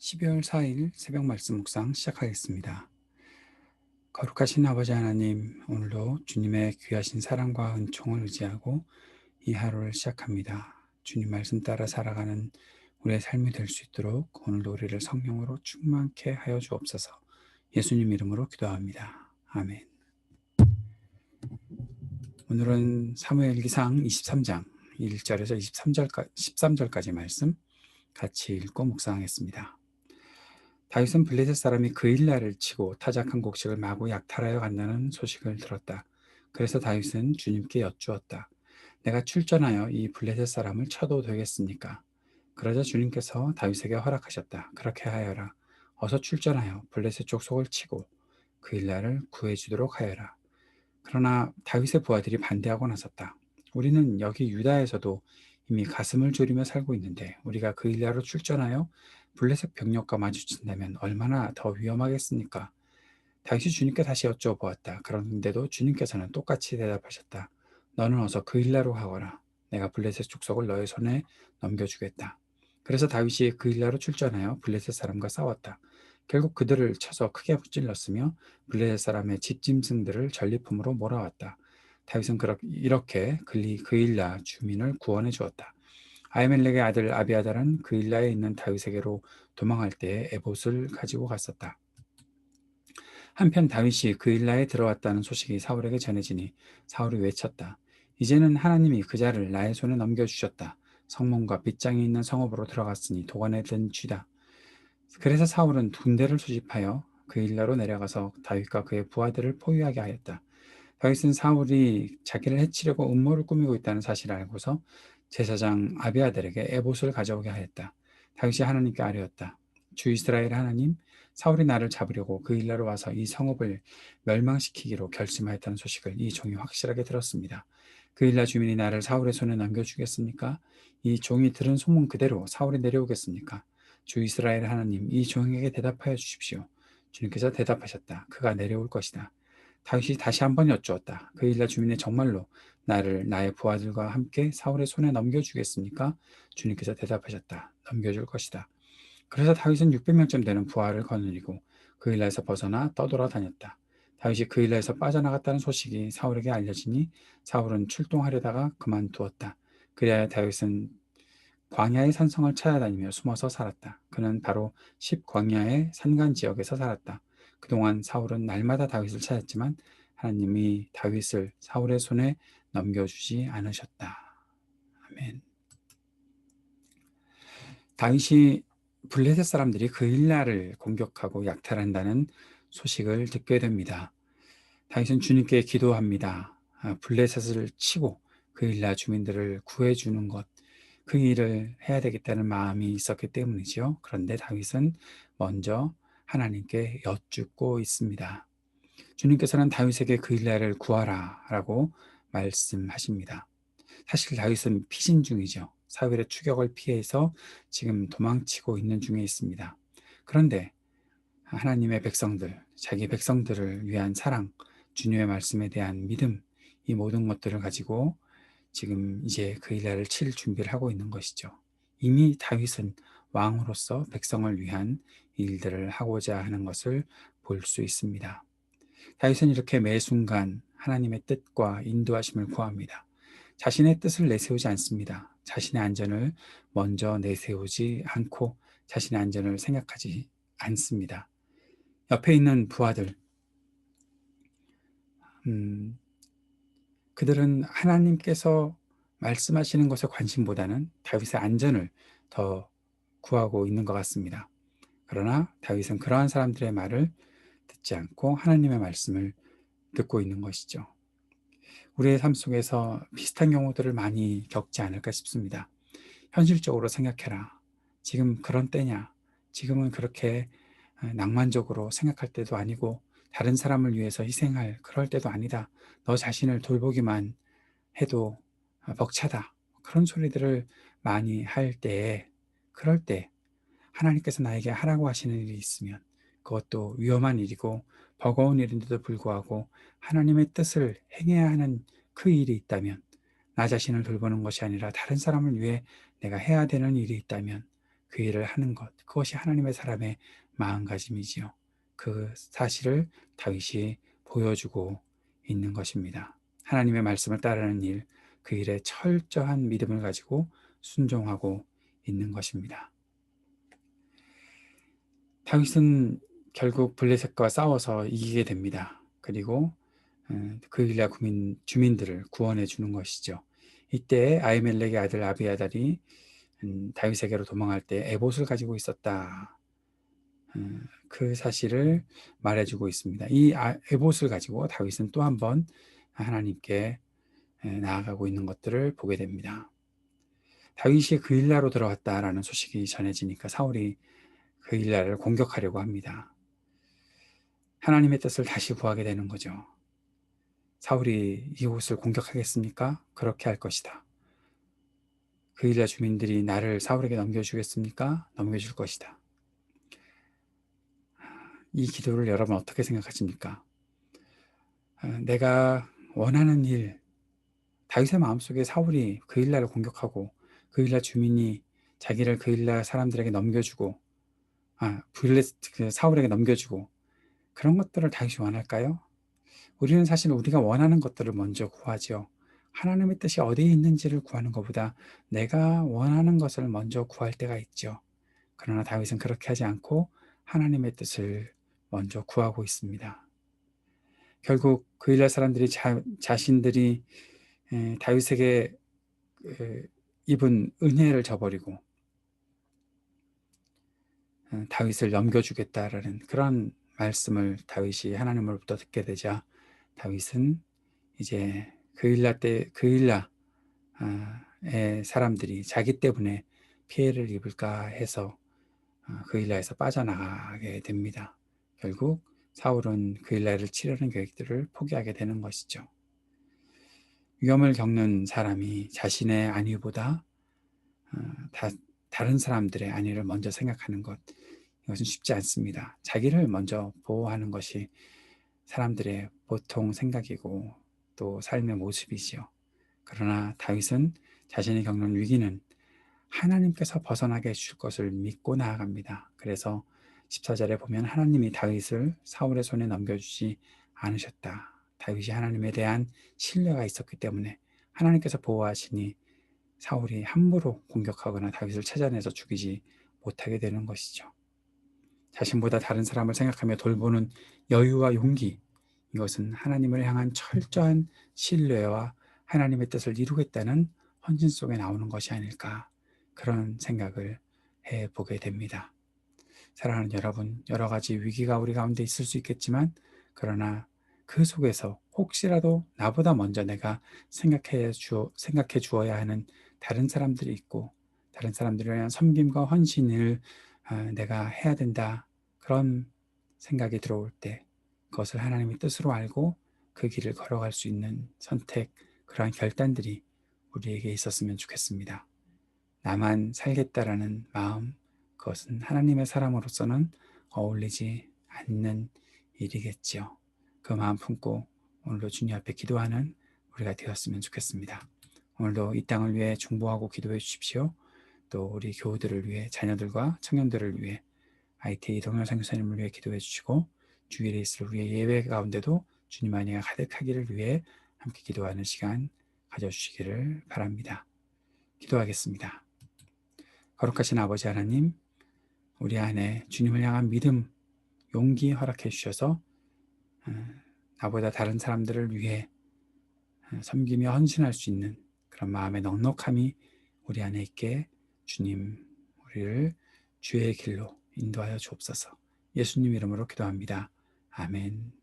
12월 4일 새벽 말씀 묵상 시작하겠습니다. 거룩하신 아버지 하나님, 오늘도 주님의 귀하신 사랑과 은총을 의지하고 이 하루를 시작합니다. 주님 말씀 따라 살아가는 우리의 삶이 될 수 있도록 오늘도 우리를 성령으로 충만케 하여 주옵소서. 예수님 이름으로 기도합니다. 아멘. 오늘은 사무엘기상 23장 1절에서 23절까지, 13절까지 말씀 같이 읽고 묵상하겠습니다. 다윗은 블레셋 사람이 그일라를 치고 타작한 곡식을 마구 약탈하여 간다는 소식을 들었다. 그래서 다윗은 주님께 여쭈었다. 내가 출전하여 이 블레셋 사람을 쳐도 되겠습니까? 그러자 주님께서 다윗에게 허락하셨다. 그렇게 하여라. 어서 출전하여 블레셋 족속을 치고 그일라를 구해주도록 하여라. 그러나 다윗의 부하들이 반대하고 나섰다. 우리는 여기 유다에서도 이미 가슴을 졸이며 살고 있는데 우리가 그일라로 출전하여 블레셋 병력과 마주친다면 얼마나 더 위험하겠습니까? 다윗이 주님께 다시 여쭤보았다. 그런데도 주님께서는 똑같이 대답하셨다. 너는 어서 그 일라로 가거라. 내가 블레셋 족속을 너의 손에 넘겨주겠다. 그래서 다윗이 그 일라로 출전하여 블레셋 사람과 싸웠다. 결국 그들을 쳐서 크게 무찔렀으며 블레셋 사람의 집짐승들을 전리품으로 몰아왔다. 다윗은 이렇게 그 일라 주민을 구원해 주었다. 아이멜렉의 아들 아비아달은 그 일라에 있는 다윗에게로 도망할 때 에봇을 가지고 갔었다. 한편 다윗이 그 일라에 들어왔다는 소식이 사울에게 전해지니 사울이 외쳤다. 이제는 하나님이 그 자를 나의 손에 넘겨주셨다. 성문과 빗장이 있는 성읍으로 들어갔으니 도관에 든 쥐다. 그래서 사울은 군대를 수집하여 그 일라로 내려가서 다윗과 그의 부하들을 포위하게 하였다. 다윗은 사울이 자기를 해치려고 음모를 꾸미고 있다는 사실을 알고서 제사장 아비아들에게 에봇을 가져오게 하였다. 다윗이 하나님께 아뢰었다. 주 이스라엘 하나님, 사울이 나를 잡으려고 그 일나로 와서 이 성읍을 멸망시키기로 결심하였다는 소식을 이 종이 확실하게 들었습니다. 그 일나 주민이 나를 사울의 손에 넘겨주겠습니까? 이 종이 들은 소문 그대로 사울이 내려오겠습니까? 주 이스라엘 하나님, 이 종에게 대답하여 주십시오. 주님께서 대답하셨다. 그가 내려올 것이다. 다윗이 다시 한 번 여쭈었다. 그 일날 주민이 정말로 나를 나의 부하들과 함께 사울의 손에 넘겨주겠습니까? 주님께서 대답하셨다. 넘겨줄 것이다. 그래서 다윗은 600명쯤 되는 부하를 거느리고 그 일라에서 벗어나 떠돌아다녔다. 다윗이 그 일라에서 빠져나갔다는 소식이 사울에게 알려지니 사울은 출동하려다가 그만두었다. 그리하여 다윗은 광야의 산성을 찾아다니며 숨어서 살았다. 그는 바로 10광야의 산간 지역에서 살았다. 그동안 사울은 날마다 다윗을 찾았지만 하나님이 다윗을 사울의 손에 넘겨주지 않으셨다. 아멘. 다윗이 블레셋 사람들이 그 일날을 공격하고 약탈한다는 소식을 듣게 됩니다. 다윗은 주님께 기도합니다. 아, 블레셋을 치고 그 일날 주민들을 구해주는 것, 그 일을 해야 되겠다는 마음이 있었기 때문이죠. 그런데 다윗은 먼저 하나님께 여쭙고 있습니다. 주님께서는 다윗에게 그 일날을 구하라 라고 말씀하십니다. 사실 다윗은 피신 중이죠. 사울의 추격을 피해서 지금 도망치고 있는 중에 있습니다. 그런데 하나님의 백성들, 자기 백성들을 위한 사랑, 주님의 말씀에 대한 믿음, 이 모든 것들을 가지고 지금 이제 그 일날을 칠 준비를 하고 있는 것이죠. 이미 다윗은 왕으로서 백성을 위한 일들을 하고자 하는 것을 볼 수 있습니다. 다윗은 이렇게 매 순간 하나님의 뜻과 인도하심을 구합니다. 자신의 뜻을 내세우지 않습니다. 자신의 안전을 먼저 내세우지 않고 자신의 안전을 생각하지 않습니다. 옆에 있는 부하들, 음, 그들은 하나님께서 말씀하시는 것에 관심보다는 다윗의 안전을 더 구하고 있는 것 같습니다. 그러나 다윗은 그러한 사람들의 말을 듣지 않고 하나님의 말씀을 듣고 있는 것이죠. 우리의 삶 속에서 비슷한 경우들을 많이 겪지 않을까 싶습니다. 현실적으로 생각해라. 지금 그런 때냐? 지금은 그렇게 낭만적으로 생각할 때도 아니고 다른 사람을 위해서 희생할 그럴 때도 아니다. 너 자신을 돌보기만 해도 벅차다. 그런 소리들을 많이 할 때에 그럴 때 하나님께서 나에게 하라고 하시는 일이 있으면 그것도 위험한 일이고 버거운 일인데도 불구하고 하나님의 뜻을 행해야 하는 그 일이 있다면 나 자신을 돌보는 것이 아니라 다른 사람을 위해 내가 해야 되는 일이 있다면 그 일을 하는 것 그것이 하나님의 사람의 마음가짐이지요. 그 사실을 다윗이 보여주고 있는 것입니다. 하나님의 말씀을 따르는 일, 그 일에 철저한 믿음을 가지고 순종하고 있는 것입니다. 다윗은 결국 블레셋과 싸워서 이기게 됩니다. 그리고 그일라 구민 주민들을 구원해 주는 것이죠. 이때 아이멜렉의 아들 아비아달이 음, 다윗에게로 도망할 때 에봇을 가지고 있었다. 음, 그 사실을 말해주고 있습니다. 이 아, 에봇을 가지고 다윗은 또 한 번 하나님께 나아가고 있는 것들을 보게 됩니다. 다윗이 그 일라로 들어왔다라는 소식이 전해지니까 사울이 그 일라를 공격하려고 합니다. 하나님의 뜻을 다시 구하게 되는 거죠. 사울이 이곳을 공격하겠습니까? 그렇게 할 것이다. 그 일라 주민들이 나를 사울에게 넘겨주겠습니까? 넘겨줄 것이다. 이 기도를 여러분 어떻게 생각하십니까? 어, 내가 원하는 일, 다윗의 마음속에 사울이 그 일라를 공격하고 그 일라 주민이 자기를 그 일라 사람들에게 넘겨주고 아, 블레스 그 사울에게 넘겨주고 그런 것들을 다윗이 원할까요? 우리는 사실 우리가 원하는 것들을 먼저 구하죠. 하나님의 뜻이 어디에 있는지를 구하는 것보다 내가 원하는 것을 먼저 구할 때가 있죠. 그러나 다윗은 그렇게 하지 않고 하나님의 뜻을 먼저 구하고 있습니다. 결국 그 일날 사람들이 자, 자신들이 에, 다윗에게 에, 입은 은혜를 저버리고 에, 다윗을 넘겨주겠다라는 그런 말씀을 다윗이 하나님으로부터 듣게 되자 다윗은 이제 그일라 때 그일라의 사람들이 자기 때문에 피해를 입을까 해서 어, 그일라에서 빠져나가게 됩니다. 결국 사울은 그일라를 치려는 계획들을 포기하게 되는 것이죠. 위험을 겪는 사람이 자신의 안위보다 어, 다, 다른 사람들의 안위를 먼저 생각하는 것 이것은 쉽지 않습니다. 자기를 먼저 보호하는 것이 사람들의 보통 생각이고 또 삶의 모습이지요. 그러나 다윗은 자신이 겪는 위기는 하나님께서 벗어나게 해줄 것을 믿고 나아갑니다. 그래서 14절에 보면 하나님이 다윗을 사울의 손에 넘겨주지 않으셨다. 다윗이 하나님에 대한 신뢰가 있었기 때문에 하나님께서 보호하시니 사울이 함부로 공격하거나 다윗을 찾아내서 죽이지 못하게 되는 것이죠. 자신보다 다른 사람을 생각하며 돌보는 여유와 용기, 이것은 하나님을 향한 철저한 신뢰와 하나님의 뜻을 이루겠다는 헌신 속에 나오는 것이 아닐까 그런 생각을 해 보게 됩니다. 사랑하는 여러분, 여러 가지 위기가 우리 가운데 있을 수 있겠지만 그러나 그 속에서 혹시라도 나보다 먼저 내가 생각해 주 생각해 주어야 하는 다른 사람들이 있고 다른 사람들에 대한 섬김과 헌신을 어, 내가 해야 된다. 그런 생각이 들어올 때 그것을 하나님의 뜻으로 알고 그 길을 걸어갈 수 있는 선택, 그러한 결단들이 우리에게 있었으면 좋겠습니다. 나만 살겠다라는 마음, 그것은 하나님의 사람으로서는 어울리지 않는 일이겠지요. 그 마음 품고 오늘도 주님 앞에 기도하는 우리가 되었으면 좋겠습니다. 오늘도 이 땅을 위해 중보하고 기도해 주십시오. 또 우리 교우들을 위해 자녀들과 청년들을 위해 IT 동영상 교사님을 위해 기도해 주시고 주일에 있을 우리의 예배 가운데도 주님 안에가 가득하기를 위해 함께 기도하는 시간 가져주시기를 바랍니다. 기도하겠습니다. 거룩하신 아버지 하나님, 우리 안에 주님을 향한 믿음, 용기 허락해 주셔서 어, 나보다 다른 사람들을 위해 어, 섬기며 헌신할 수 있는 그런 마음의 넉넉함이 우리 안에 있게 주님 우리를 주의 길로 인도하여 주옵소서. 예수님 이름으로 기도합니다. 아멘.